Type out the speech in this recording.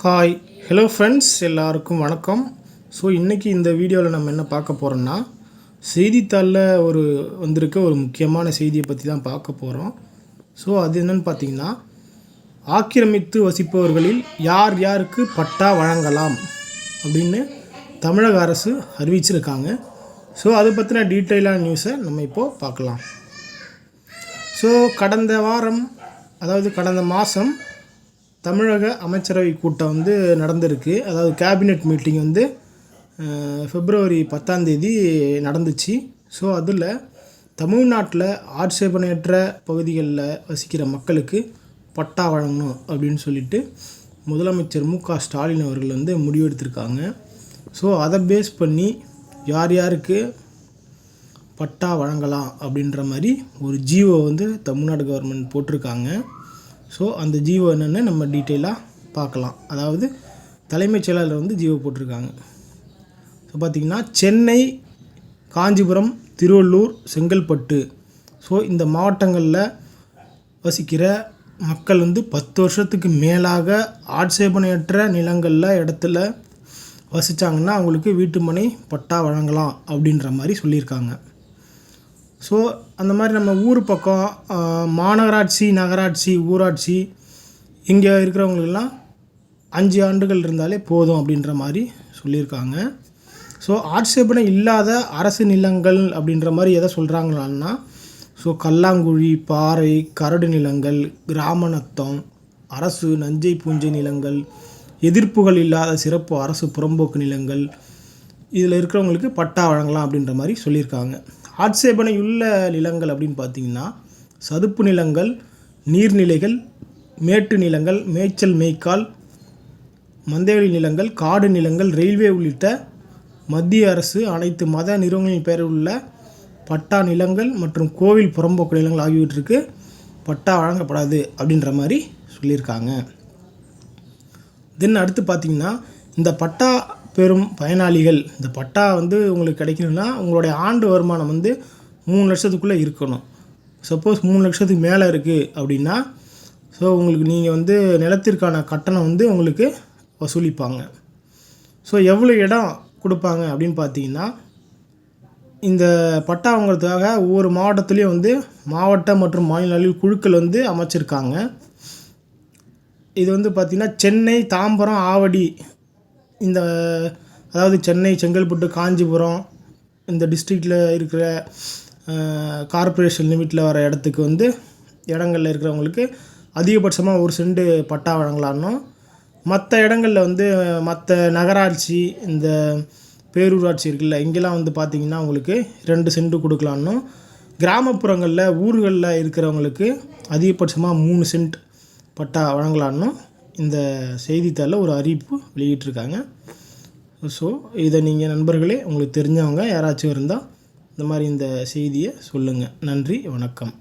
Hi hello friends எல்லாருக்கும் வணக்கம். So இன்றைக்கி இந்த வீடியோவில் நம்ம என்ன பார்க்க போகிறோம்னா செய்தித்தாளில் ஒரு வந்திருக்க ஒரு முக்கியமான செய்தியை பற்றி தான் பார்க்க போகிறோம் ஸோ அது என்னென்னு பார்த்தீங்கன்னா ஆக்கிரமித்து வசிப்பவர்களில் யார் யாருக்கு பட்டா வழங்கலாம் அப்படின்னு தமிழக அரசு அறிவிச்சிருக்காங்க. ஸோ அதை பற்றின டீட்டெயிலான நியூஸை நம்ம இப்போது பார்க்கலாம். ஸோ கடந்த வாரம் அதாவது கடந்த மாதம் தமிழக அமைச்சரவை கூட்டம் வந்து நடந்திருக்கு. அதாவது கேபினெட் மீட்டிங் வந்து பிப்ரவரி பத்தாந்தேதி நடந்துச்சு. ஸோ அதில் தமிழ்நாட்டில் ஆட்சேபனையற்ற பகுதிகளில் வசிக்கிற மக்களுக்கு பட்டா வழங்கணும் அப்படின்னு சொல்லிட்டு முதலமைச்சர் மு க ஸ்டாலின் அவர்கள் வந்து முடிவெடுத்திருக்காங்க. ஸோ அதை பேஸ் பண்ணி யார் யாருக்கு பட்டா வழங்கலாம் அப்படின்ற மாதிரி ஒரு ஜீவோ வந்து தமிழ்நாடு கவர்மெண்ட் போட்டிருக்காங்க. ஸோ அந்த ஜீவோ என்னென்னு நம்ம டீட்டெயிலாக பார்க்கலாம். அதாவது தலைமைச் செயலாளர் வந்து ஜீவோ போட்டிருக்காங்க. ஸோ பார்த்திங்கன்னா சென்னை காஞ்சிபுரம் திருவள்ளூர் செங்கல்பட்டு. ஸோ இந்த மாவட்டங்களில் வசிக்கிற மக்கள் வந்து பத்து வருஷத்துக்கு மேலாக ஆட்சேபனையற்ற நிலங்களில் இடத்துல வசித்தாங்கன்னா அவங்களுக்கு வீட்டுமனை பட்டா வழங்கலாம் அப்படின்ற மாதிரி சொல்லியிருக்காங்க. ஸோ அந்த மாதிரி நம்ம ஊர் பக்கம் மாநகராட்சி நகராட்சி ஊராட்சி இங்கே இருக்கிறவங்களுக்கெல்லாம் அஞ்சு ஆண்டுகள் இருந்தாலே போதும் அப்படின்ற மாதிரி சொல்லியிருக்காங்க. ஸோ ஆட்சேபனை இல்லாத அரசு நிலங்கள் அப்படின்ற மாதிரி எதை சொல்கிறாங்களான்னா ஸோ கல்லாங்குழி பாறை கரடு நிலங்கள் கிராமநத்தம் அரசு நஞ்சை பூஞ்சை நிலங்கள் எதிர்ப்புகள் இல்லாத சிறப்பு அரசு புறம்போக்கு நிலங்கள் இதில் இருக்கிறவங்களுக்கு பட்டா வழங்கலாம் அப்படின்ற மாதிரி சொல்லியிருக்காங்க. ஆட்சேபனையுள்ள நிலங்கள் அப்படின்னு பார்த்தீங்கன்னா சதுப்பு நிலங்கள் நீர்நிலைகள் மேட்டு நிலங்கள் மேய்ச்சல் மேய்க்கால் மந்தவெளி நிலங்கள் காடு நிலங்கள் ரயில்வே உள்ளிட்ட மத்திய அரசு அனைத்து மத நிறுவனங்களின் பெயரில் உள்ள பட்டா நிலங்கள் மற்றும் கோவில் புறம்போக்கு நிலங்கள் ஆகியவற்றுக்கு பட்டா வழங்கப்படாது அப்படின்ற மாதிரி சொல்லியிருக்காங்க. தென் அடுத்து பார்த்திங்கன்னா இந்த பட்டா பெரும் பயனாளிகள். இந்த பட்டா வந்து உங்களுக்கு கிடைக்கணும்னா உங்களுடைய ஆண்டு வருமானம் வந்து மூணு லட்சத்துக்குள்ளே இருக்கணும். சப்போஸ் மூணு லட்சத்துக்கு மேலே இருக்குது அப்படின்னா ஸோ உங்களுக்கு நீங்கள் வந்து நிலத்திற்கான கட்டணம் வந்து உங்களுக்கு வசூலிப்பாங்க. ஸோ எவ்வளோ இடம் கொடுப்பாங்க அப்படின்னு பார்த்தீங்கன்னா இந்த பட்டா வாங்குறதுக்காக ஒவ்வொரு மாவட்டத்துலேயும் வந்து மாவட்ட மற்றும் மாநில அளவில் குழுக்கள் வந்து அமைச்சிருக்காங்க. இது வந்து பார்த்திங்கன்னா சென்னை தாம்பரம் ஆவடி இந்த அதாவது சென்னை செங்கல்பட்டு காஞ்சிபுரம் இந்த டிஸ்ட்ரிக்டில் இருக்கிற கார்ப்பரேஷன் லிமிட்டில் வர இடத்துக்கு வந்து இடங்களில் இருக்கிறவங்களுக்கு அதிகபட்சமாக ஒரு செண்டு பட்டா வழங்கலான்னும் மற்ற இடங்களில் வந்து மற்ற நகராட்சி இந்த பேரூராட்சி இருக்குல்ல இங்கெல்லாம் வந்து பார்த்திங்கன்னா உங்களுக்கு ரெண்டு செண்டு கொடுக்கலான்னும் கிராமப்புறங்களில் ஊர்களில் இருக்கிறவங்களுக்கு அதிகபட்சமாக மூணு சென்ட் பட்டா வழங்கலான்னும் இந்த செய்தித்தாளில் ஒரு அறிவிப்பு வெளியிட்டிருக்காங்க. ஸோ இதை நீங்கள் நண்பர்களே உங்களுக்கு தெரிஞ்சவங்க யாராச்சும் இருந்தால் இந்த மாதிரி இந்த செய்தியை சொல்லுங்கள் நன்றி வணக்கம்.